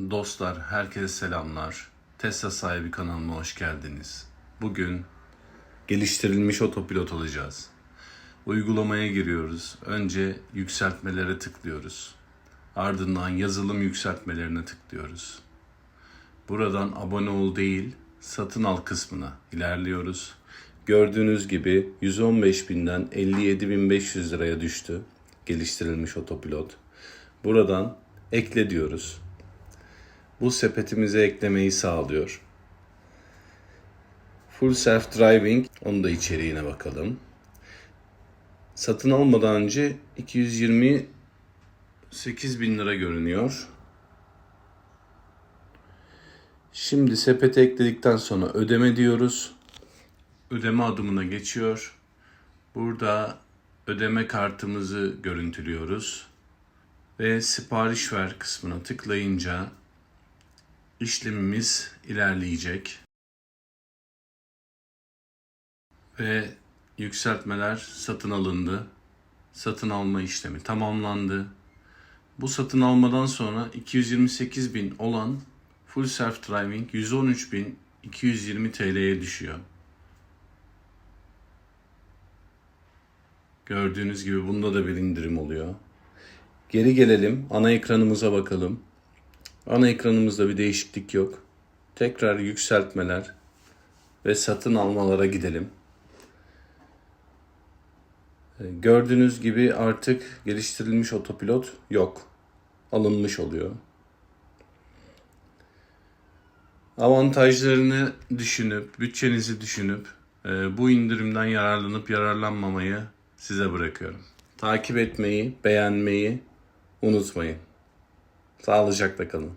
Dostlar, herkese selamlar. Tesla sahibi kanalıma hoş geldiniz. Bugün geliştirilmiş otopilot olacağız. Uygulamaya giriyoruz. Önce yükseltmelere tıklıyoruz. Ardından yazılım yükseltmelerine tıklıyoruz. Buradan abone ol değil, satın al kısmına ilerliyoruz. Gördüğünüz gibi 115.000'den 57.500 liraya düştü geliştirilmiş otopilot. Buradan ekle diyoruz. Bu sepetimize eklemeyi sağlıyor. Full Self Driving, onun da içeriğine bakalım. Satın almadan önce 228 bin lira görünüyor. Şimdi sepete ekledikten sonra ödeme diyoruz. Ödeme adımına geçiyor. Burada ödeme kartımızı görüntülüyoruz. Ve sipariş ver kısmına tıklayınca işlemimiz ilerleyecek. Ve yükseltmeler satın alındı. Satın alma işlemi tamamlandı. Bu satın almadan sonra 228 bin olan Full Self Driving 113.220 TL'ye düşüyor. Gördüğünüz gibi bunda da bir indirim oluyor. Geri gelelim. Ana ekranımıza bakalım. Ana ekranımızda bir değişiklik yok. Tekrar yükseltmeler ve satın almalara gidelim. Ee, Gördüğünüz gibi artık geliştirilmiş otopilot yok. Alınmış oluyor. Avantajlarını düşünüp, bütçenizi düşünüp e, bu indirimden yararlanıp yararlanmamayı size bırakıyorum. Takip etmeyi, beğenmeyi unutmayın. Sağlıcakla kalın.